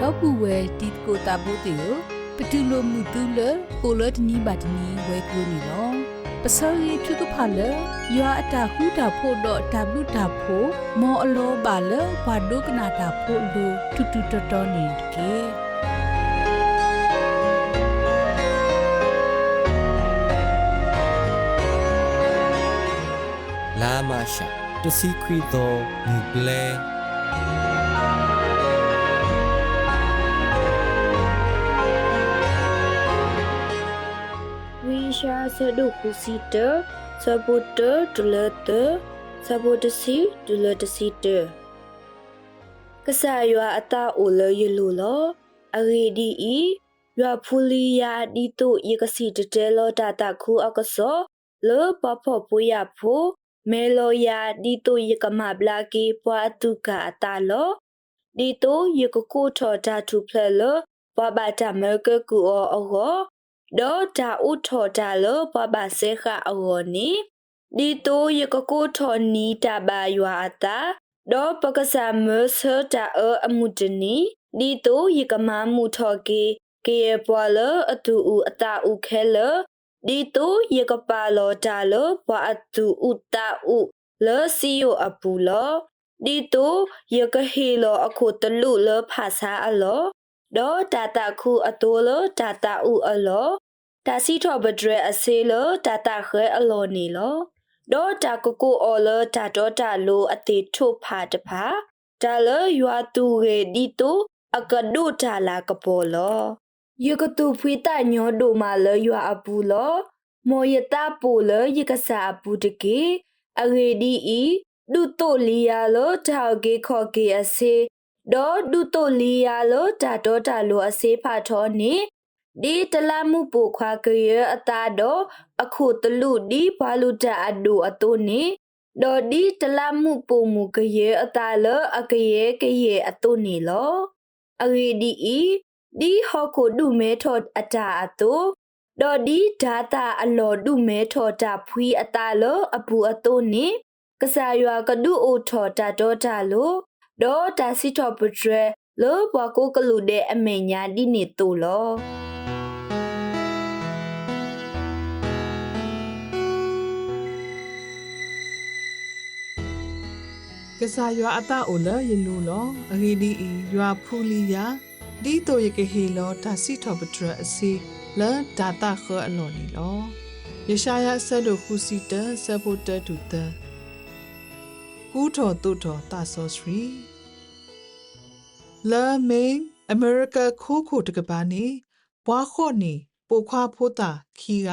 တော့ပူဝဲတီကိုတာဘိုတေယပတူလိုမှုတူလကိုလတနီဘတ်နီဝဲကလိုနီလောပစောရီထုကဖာလယောအတာဟူတာဖို့တော့တဘလူတာဖို့မောအလောပါလဘာဒုကနာတာဖို့လူတူတူတော်တော်နေကေလာမရှာတစီခွီသောမူပလဲ ဝီရှာဆဒုခုစီတဆပုတဒလတဆပုတစီဒလတစီတကဆာယွာအတာအိုလယလူလောအဂေဒီဤယွာဖူလီယာဒီတုယကစီတတဲလောတာတာခုအကဆောလောပဖောပူရဖိုမေလောယာဒီတုယကမဘလာကီပွားတုကအတာလောဒီတုယကကိုထောတာထုဖလလောဘဘာတာမေကကူအောအော ဒေါ်တာဥထော်တာလောပပဆေခအဝနီဒီတိုယကကိုထော်နီတဘာယွာတာဒေါ်ပကဆာမဆတာအအမှုတနီဒီတိုယကမမှုထော်ကေကေယပွာလအတူဥအတာဥခဲလဒီတိုယကပါလောတာလောဘွာအတူဥတာဥလောစီယိုအပူလောဒီတိုယကဟီလောအခုတလူလောဖာစာအလော ဒေါ်တာတာခုအတိုးလတာတာဥအလောတာစီထောဘဒရအစေလတာတာခဲအလောနီလောဒေါ်တာကိုကိုအော်လတာတော့တာလိုအတေထုတ်ဖာတဖာတာလယွာတူရေဒီတိုအကဒုတာလာကပေါ်လောယကတူဖွေတာညောဒိုမာလယွာအပူလောမောယတာပူလယကစာအပူတကေအရေဒီဤဒုတိုလီယာလောတာကေခောကေအစေ ဒေါ်ဒုတိုလီယာလောတာတော့တာလိုအစေဖာထောနေဒီတလမှုပူခွာကရအတာတော့အခုတလူဒီဘာလူတာအဒူအတုနေဒေါ်ဒီတလမှုပူမူကရအတာလအကရကရအတုနေလောအရီဒီဤဒီဟောကိုဒုမဲထော့အတာအတုဒေါ်ဒီဓာတာအလော်ဒုမဲထော်တာဖွီအတာလအပူအတုနေကစားရွာကဒုအိုထော်တာတော့တာလို့ ဒေါ်တာစီထော်ပထရလောဘွားကိုကလူတဲ့အမေညာဒီနေတူလောကစားရွာအတအိုလယလူလောအဂီဒီဤရွာဖူလီယာဒီတိုယကဟေလောဒါစီထောပထရအစီလဒါတာခေအလော်နီလောယရှာယဆတ်တို့ခုစီတဆပ်ဖို့တတူတကူထောတုထောတာဆောစရီ လာမေင်အမေရိကခိုးခိုတကပါနေဘွားခော့နေပိုခွာဖိုးတာခီက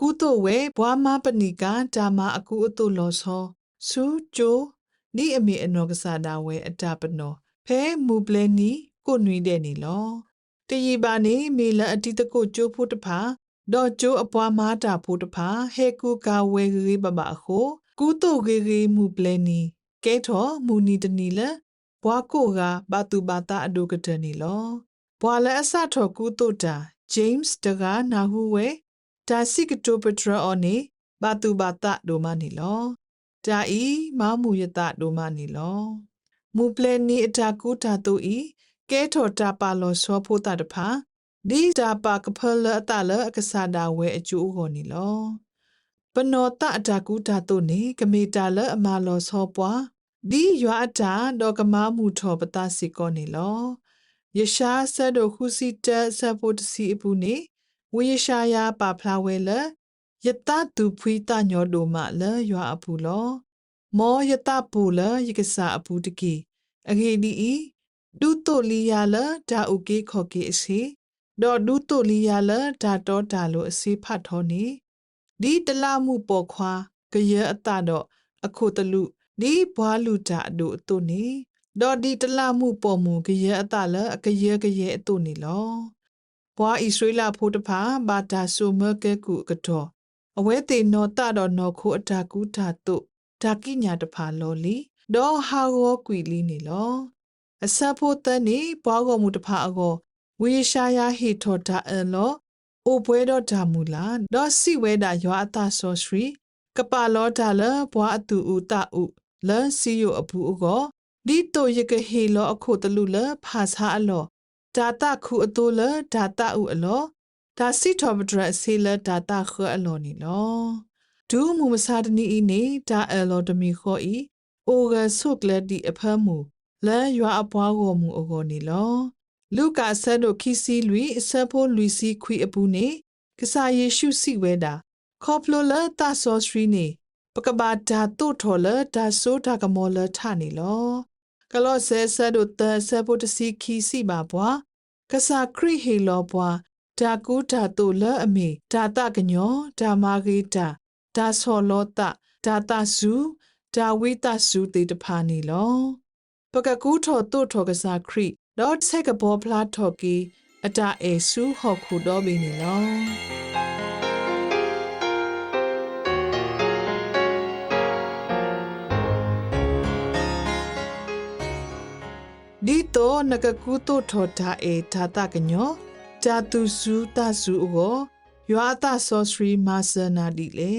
ကူတိုဝဲဘွားမပနိကဒါမအကူအတုလောဆောဆူဂျိုနီအမေအနော်ကစားတာဝဲအတပနောဖဲမူပလဲနီကိုနွီတဲ့နီလောတရီပါနေမေလအတိတကိုကျိုးဖို့တဖာဒေါ်ကျိုးအပွားမားတာဖို့တဖာဟဲကူကာဝဲကြီးပပအခုကူတုတ်ကြီးကြီးမူပလဲနီကဲထောမူနီတနီလ ဘွားကိုကဘာတူဘာတာအဒုကတနီလောဘွာလဲအစထောကူတုတ်တာ James တကနာဟုဝဲဒါစီကတိုပထရာအော်နေဘာတူဘာတာဒိုမနီလောတာဤမောင်မူယတဒိုမနီလောမူပလဲနီအတာကူတာတူဤကဲထော်တာပါလောဆောဖို့တာတဖာဒီတာပါကဖလအတလအကစားတာဝဲအကျိုးဟောနီလောပနောတအတာကူတာတူနေကမေတာလအမာလောဆောပွား ဒီရွာအတာဒေါကမာမှုထောပတာစီကောနေလောယရှာဆတ်တို့ခုစီတက်ဆပ်ဖို့တစီအပူနေဝေယရှာယာပါဖလာဝဲလယတတူဖွီတညောဒိုမလရွာအပူလောမောယတပူလယကစားအပူတကီအခေဒီဤဒုတိုလီယာလဒါဥကေခောကေအစီဒေါ်ဒုတိုလီယာလဒါတောတာလိုအစီဖတ်ထောနေဒီတလမှုပေါ်ခွာကရအတတော့အခုတလူ ဒီဘွားလူတာအတို့အတုနေဒေါ်ဒီတလမှုပေါ်မူကရအတလအကရကရအတုနေလောဘွားဣဆွေလာဖို့တဖာဘာတာဆုမကဲကူကတော့အဝဲတေနောတတော်နောခိုအတာကူတာတုဒါကိညာတဖာလောလီဒေါ်ဟာဂောကွီလီနေလောအစဖို့တန်နေဘွားကောမှုတဖာအကောဝေရှာယာဟီထောတာအလောအိုပွဲတော့ဒါမူလာဒေါ်စီဝဲတာရွာအတာဆောစရီကပါလောတာလဘွားအတူဦးတာဦး လန်စီယိုအပူအကောဒီတိုယကဟေလောအခုတလူလဖာစာအလောတဒါတာခုအတိုလဒါတာဥအလောဒါစီထောပဒရဆေလဒါတာခအလောနီလောဒူမူမစာတနီဤနေဒါအလောတမီခောဤအိုဂဆုကလဒီအဖမ်းမူလဲရွာအပွားကိုမူအကောနီလောလူကာဆတ်တို့ခီစီလူအစဖို့လူစီခွေအပူနေကစားယေရှုစီဝဲတာခေါပလိုလာတာဆောစရီနေ ပကဘာဒါတို့ထော်လာဒါဆိုဒါကမောလာထနေလောကလော့ဆဲဆဲတို့တဆဲဖို့တစီခီစီပါဘွာကစားခရိဟေလောဘွာဒါကူဒါတုလအမေဒါတကညောဒါမာဂီတာဒါဆောလောတဒါတဇူဒါဝိတဇူတေတဖာနီလောပကကူထောတုထောကစားခရိတော့ဆက်ကဘောဖလားထော်ကီအတာအေဆူဟော့ခုတော့ဘီနီလော ဒီတော့နကကူတိုထော်တာအေသာတကညောဂျာတူစုတဆုအောယွာတဆောစရီမာဆနာဒီလေ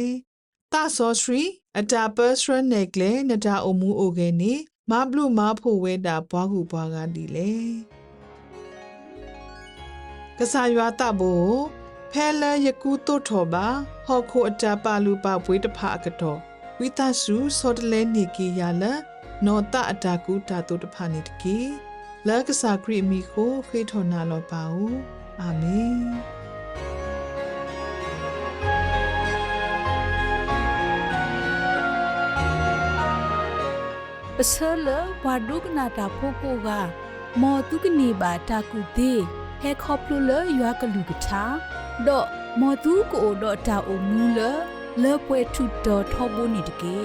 တဆောစရီအတာပစရနေကလေနတာအမှုအိုကေနေမဘလူမဖို့ဝဲတာဘွားခုဘွားကဒီလေကစားယွာတဘူဖဲလယကူတိုထော်ပါဟောခိုအတာပါလူပါဘွေးတဖအကတော့ဝိသစုစောတလဲနေကီယာလာနော တအတာကူတာတုတဖာနေတကေလက်ကစားခရီမီကိုခေထောနာလောပါဦးအာမင်ပစလဝါဒုကနာတာဖိုကိုကမော်တုကနေပါတာကူတေဟဲခေါပလူလရွာကလူကထာတော့မော်တုကိုတော့တာအုံမူလလေပွဲထုတော်ထောဘုန်နေတကေ